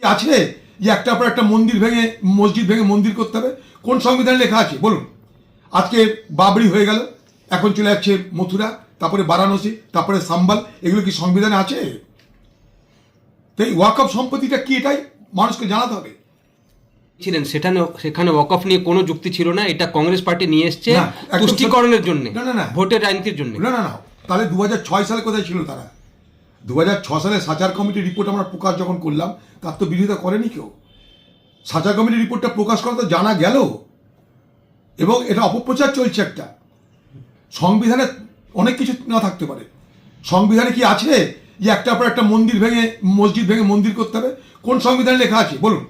কি আছে যে একটা পর একটা মন্দির ভেঙে মসজিদ ভেঙে মন্দির করতে হবে? কোন সংবিধানে লেখা আছে? বলুন। আজকে বাবরি হয়ে গেল এখন চলে যাচ্ছে মথুরা তারপরে বারাণসী তারপরে সাম্বাল এগুলো কি সংবিধানে আছে? তো এই ওয়াকফ সম্পত্তিটা কি এটাই মানুষকে জানাতে হবে? ছিলেন সেখানে সেখানে ওয়াকফ নিয়ে কোনো যুক্তি ছিল না এটা কংগ্রেস পার্টি নিয়ে এসছে তুষ্টিকরণের জন্য না, না, না। ভোটের রাজনীতির জন্য। না না না। তাহলে দু হাজার ছয় সালে কোথায় ছিল তারা? দু সালে সাচার কমিটির রিপোর্ট আমরা প্রকাশ যখন করলাম, তার তো বিরোধিতা করেনি কেউ। সাচার কমিটির রিপোর্টটা প্রকাশ করা তো জানা গেল। এবং এটা অপপ্রচার চলছে একটা। সংবিধানে অনেক কিছু না থাকতে পারে। সংবিধানে কি আছে যে একটা পর একটা মন্দির ভেঙে, মসজিদ ভেঙে মন্দির করতে হবে? কোন সংবিধানে লেখা আছে? বলুন।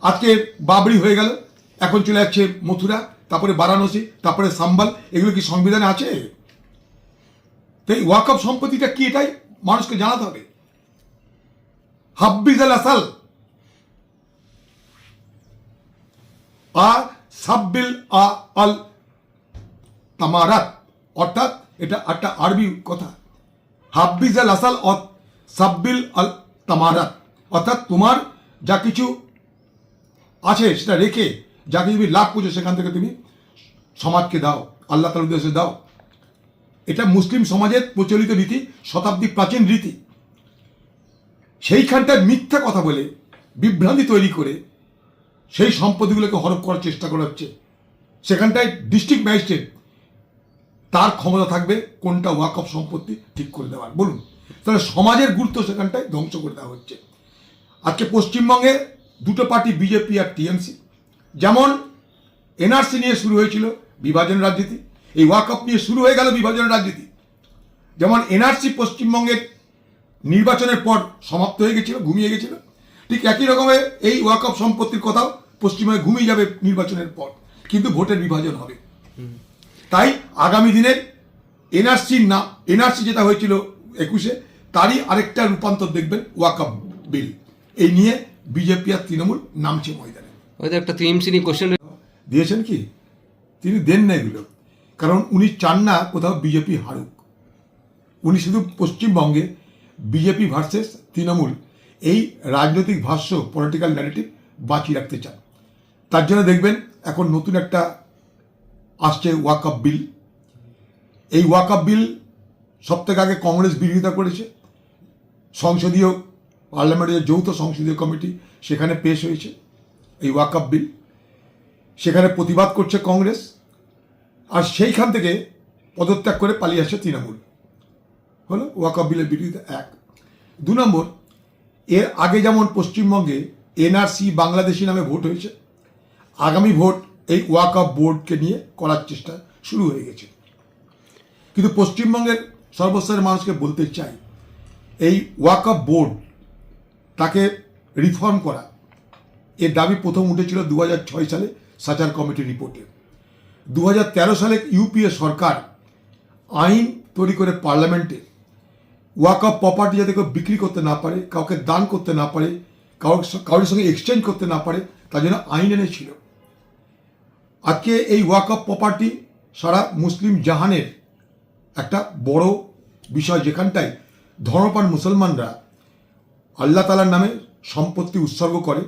আজকে বাবরি হয়ে গেল, এখন চলে যাচ্ছে মথুরা, তারপরে বারাণসী, তারপরে সাম্বাল। এগুলো কি সংবিধানে আছে? তো এই ওয়াকফ সম্পত্তিটা কি এটাই? মানুষকে জানাতে হবে। হাব্বিজ আল আসাল। আ সাব্বিল আ আল তামারাত। অর্থাৎ এটা একটা আরবি কথা। হাব্বিজ আল আসাল সাব্বিল আল তামারাত। অর্থাৎ তোমার যা কিছু আছে সেটা রেখে, যাকে তুমি লাভ করছ সেখান থেকে তুমি সমাজকে দাও, আল্লাহ উদ্দেশ্যে দাও। এটা মুসলিম সমাজের প্রচলিত রীতি, শতাব্দী প্রাচীন রীতি। সেইখানটায় মিথ্যা কথা বলে, বিভ্রান্তি তৈরি করে সেই সম্পত্তিগুলোকে হরপ করার চেষ্টা করা হচ্ছে। সেখানটায় ডিস্ট্রিক্ট ম্যাজিস্ট্রেট তার ক্ষমতা থাকবে, কোনটা ওয়াকফ সম্পত্তি ঠিক করে দেওয়ার বলুন, তাহলে সমাজের গুরুত্ব সেখানটায় ধ্বংস করে দেওয়া হচ্ছে। আজকে পশ্চিমবঙ্গে দুটো পার্টি, বিজেপি আর টিএমসি। যেমন এনআরসি নিয়ে শুরু হয়েছিল, বিভাজন রাজনীতি এই ওয়াকআপ নিয়ে শুরু হয়ে গেল বিভাজন রাজনীতি। যেমন এনআরসি পশ্চিমবঙ্গের নির্বাচনের পর সমাপ্ত হয়ে গেছিল ঘুমিয়ে গেছিল। ঠিক একই রকমের এই ওয়াকআপ সম্পত্তির কথাও পশ্চিমবঙ্গে ঘুমিয়ে যাবে নির্বাচনের পর। কিন্তু ভোটের বিভাজন হবে। তাই আগামী দিনের এনআরসির না এনআরসি যেটা হয়েছিল একুশে তারই আরেকটা রূপান্তর দেখবেন ওয়াকআপ বিল। এই নিয়ে বিজেপি আর তৃণমূল নামছে ময়দানে। হয়তো একটা কোশ্চেন দিয়েছেন কি? তিনি দেন না এগুলো। কারণ উনি চান না কোথাও বিজেপি হারুক। উনি শুধু পশ্চিমবঙ্গে বিজেপি ভার্সেস তৃণমূল, এই রাজনৈতিক ভাষ্য পলিটিক্যাল ন্যারেটিভ বাঁচিয়ে রাখতে চান। তার জন্য দেখবেন এখন নতুন একটা আসছে ওয়াকআপ বিল এই ওয়াকআপ বিল সব থেকে আগে কংগ্রেস বিরোধিতা করেছে। সংসদীয় পার্লামেন্টের যে যৌথ সংসদীয় কমিটি সেখানে পেশ হয়েছে এই ওয়াকআপ বিল সেখানে প্রতিবাদ করছে কংগ্রেস। আর সেইখান থেকে পদত্যাগ করে পালিয়ে আসছে তৃণমূল। হলো ওয়াকআপ বিলের বিরোধিতা এক। দু নম্বর, এর আগে যেমন পশ্চিমবঙ্গে এনআরসি বাংলাদেশি নামে ভোট হয়েছে, আগামী ভোট এই ওয়াকআপ বোর্ডকে নিয়ে করার চেষ্টা শুরু হয়ে গেছে। কিন্তু পশ্চিমবঙ্গের সর্বস্তরের মানুষকে বলতে চাই, এই ওয়াকআপ বোর্ড তাকে রিফর্ম করা, এর দাবি প্রথম উঠেছিল দু হাজার ছয় সালে সাচার কমিটি রিপোর্টে। দু হাজার তেরো সালে ইউপিএ সরকার আইন তৈরি করে পার্লামেন্টে ওয়াকআপ প্রপার্টি যাতে কেউ বিক্রি করতে না পারে, কাউকে দান করতে না পারে কারোর স- কারোর সঙ্গে এক্সচেঞ্জ করতে না পারে, তার জন্য আইন এনেছিল আজকে এই ওয়াকআপ প্রপার্টি সারা মুসলিম জাহানের একটা বড় বিষয় যেখানটায় ধর্মপান মুসলমানরা আল্লাহ তালার নামে সম্পত্তি উৎসর্গ করে।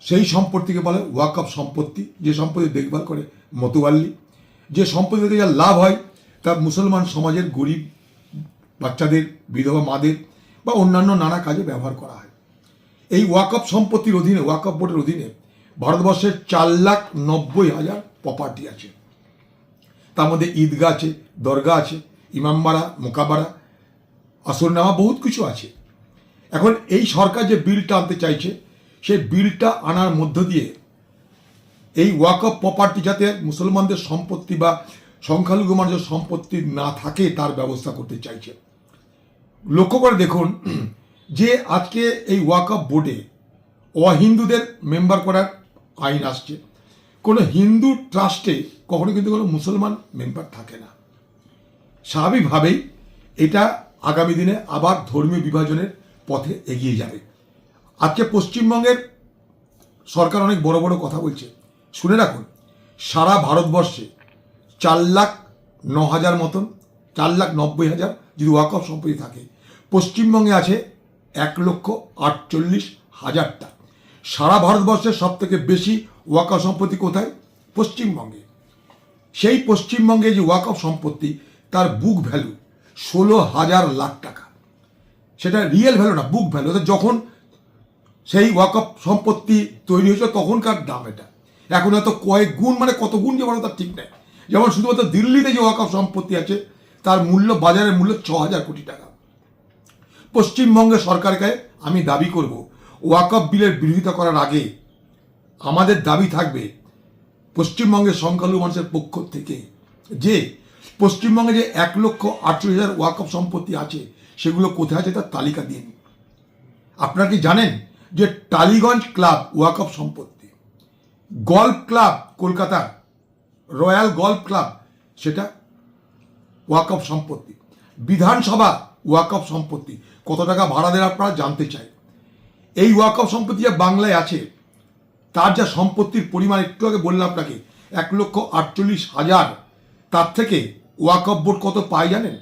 সেই সম্পত্তিকে বলে ওয়াকআপ সম্পত্তি, যে সম্পত্তি দেখভাল করে মতোয়াল্লি, যে সম্পত্তি থেকে যা লাভ হয়, তা মুসলমান সমাজের গরিব বাচ্চাদের, বিধবা মাদের বা অন্যান্য নানা কাজে ব্যবহার করা হয়। এই ওয়াকআপ সম্পত্তির অধীনে ওয়াকআপ বোর্ডের অধীনে ভারতবর্ষের চার লাখ নব্বই হাজার প্রপার্টি আছে। তার মধ্যে ঈদগাহ আছে দরগা আছে, ইমামবাড়া, মোকাবাড়া, আসরনামা বহুত কিছু আছে। এখন এই সরকার যে বিলটা আনতে চাইছে, সেই বিলটা আনার মধ্য দিয়ে এই ওয়াকআপ প্রপার্টি যাতে মুসলমানদের সম্পত্তি বা সংখ্যালঘু মানুষের সম্পত্তি না থাকে, তার ব্যবস্থা করতে চাইছে। লক্ষ্য করে দেখুন, যে আজকে এই ওয়াকআপ বোর্ডে অহিন্দুদের মেম্বার করার আইন আসছে। কোনো হিন্দু ট্রাস্টে কখনো কিন্তু কোনো মুসলমান মেম্বার থাকে না। স্বাভাবিকভাবেই এটা আগামী দিনে আবার ধর্মীয় বিভাজনের পথে এগিয়ে যাবে। আজকে পশ্চিমবঙ্গের সরকার অনেক বড় বড় কথা বলছে। শুনে রাখুন, সারা ভারতবর্ষে চার লাখ ন হাজার মতন, চার লাখ নব্বই হাজার যদি ওয়াকফ সম্পত্তি থাকে, পশ্চিমবঙ্গে আছে এক লক্ষ আটচল্লিশ হাজারটা। সারা ভারতবর্ষের সব থেকে বেশি ওয়াকফ সম্পত্তি কোথায়? পশ্চিমবঙ্গে। সেই পশ্চিমবঙ্গে যে ওয়াকফ সম্পত্তি, তার বুক ভ্যালু ষোলো হাজার লাখ টাকা। সেটা রিয়েল ভ্যালু না বুক ভ্যালু যখন সেই ওয়াকফ সম্পত্তি তৈরি হয়েছিল, তখনকার দাম এটা। এখন হয়তো কয়েক গুণ মানে কত গুণ যে বলো তার ঠিক নেই। যেমন শুধুমাত্র দিল্লিতে যে ওয়াকফ সম্পত্তি আছে, তার মূল্য, বাজারের মূল্য ছ হাজার কোটি টাকা। পশ্চিমবঙ্গের সরকারকে আমি দাবি করব ওয়াকফ বিলের বিরোধিতা করার আগে আমাদের দাবি থাকবে পশ্চিমবঙ্গের সংখ্যালঘু মানুষের পক্ষ থেকে যে পশ্চিমবঙ্গে যে এক লক্ষ আটচল্লিশ হাজার ওয়াকফ সম্পত্তি আছে, সেগুলো কোথায় আছে তার তালিকা দিন। আপনারা কি জানেন যে টালিগঞ্জ ক্লাব ওয়াকফ সম্পত্তি গল্ফ ক্লাব কলকাতার রয়্যাল গল্ফ ক্লাব সেটা ওয়াকফ সম্পত্তি বিধানসভা ওয়াকফ সম্পত্তি কত টাকা ভাড়া দেন আপনারা জানতে চাই। এই ওয়াকফ সম্পত্তি যা বাংলায় আছে, তার যা সম্পত্তির পরিমাণ একটু আগে বললাম আপনাকে, এক লক্ষ আটচল্লিশ হাজার। তার থেকে ওয়াকফ বোর্ড কত পায় জানেন?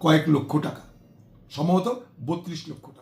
কয়েক লক্ষ টাকা। সম্ভবত বত্রিশ লক্ষ টাকা।